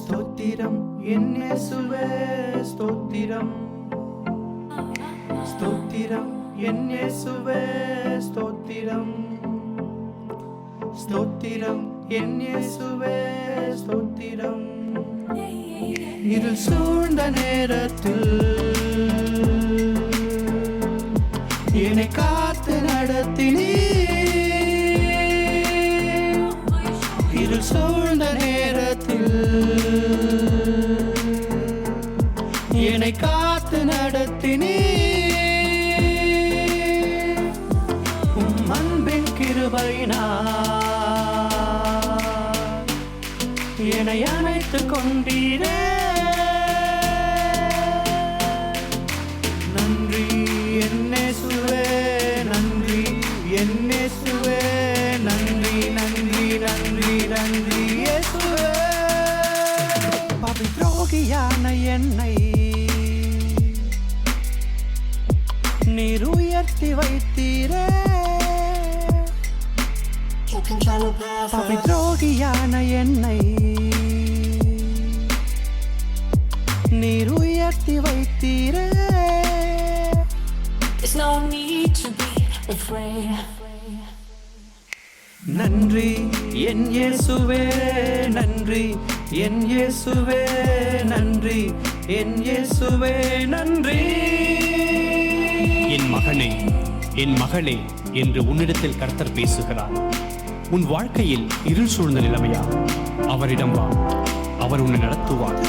ஸ்தோத்திரம். என்னே சுவே ஸ்தோத்திரம். ஸ்தோத்திரம். என்னே சுவே ஸ்தோத்திரம். ஸ்தோத்திரம். என்னே சுவே ஸ்தோத்திரம். இருள் சூழ்ந்த நேரத்தில் என்னை காத்து நடத்தினீ இருள் சூழ்ந்த நேரத்தில் என்னை காத்து நடத்தினே உம் அன்பின் கிருபையினால் என்னை அணைத்து கொண்டீரே. நன்றி என்னேசுவே பவித்ரோகியான என்னை நீர் உயர்த்தி வைத்தீரே You can try to pass பவி துரோகியான என்னை நீர் உயர்த்தி வைத்தீரே There's no need to be afraid. நன்றி என் இயேசுவே நன்றி. என் இயேசுவே நன்றி. என் இயேசுவே நன்றி. என் மகனே என் மகளே என்று உன்னிடத்தில் கர்த்தர் பேசுகிறார். உன் வாழ்க்கையில் இருள் சூழ்ந்த நிலைமையா? அவரிடம் வா. அவர் உன்னை நடத்துவார்.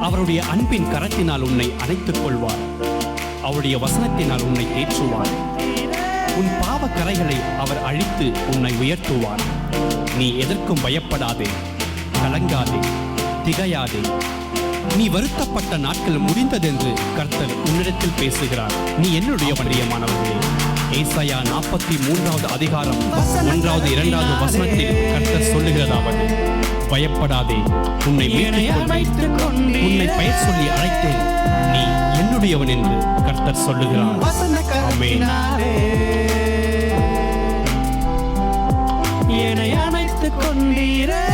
அவருடைய அன்பின் கரத்தினால் உன்னை அணைத்துக் கொள்வார். அவருடைய வசனத்தினால் உன்னை தேற்றுவார். கரைகளை அவர் அழித்து உன்னை உயர்த்துவார். நீ எதற்கும் பயப்படாதே கலங்காதே திகையாதே. நீ வருத்தப்பட்ட நாட்கள் முடிந்ததென்று கர்த்தர் உன்னிடத்தில் பேசுகிறார். நீ என்னுடைய பிரியமானவர்களே ஏசாயா நாற்பத்தி மூன்றாவது அதிகாரம் ஒன்றாவது இரண்டாவது வசனத்தில் கர்த்தர் சொல்லுகிறதாவது. பயப்படாதே உன்னை உன்னை பெயர் சொல்லி அழைத்தேன். நீ என்னுடையவன் என்று கர்த்தர் சொல்லுகிறார். கொண்டீரே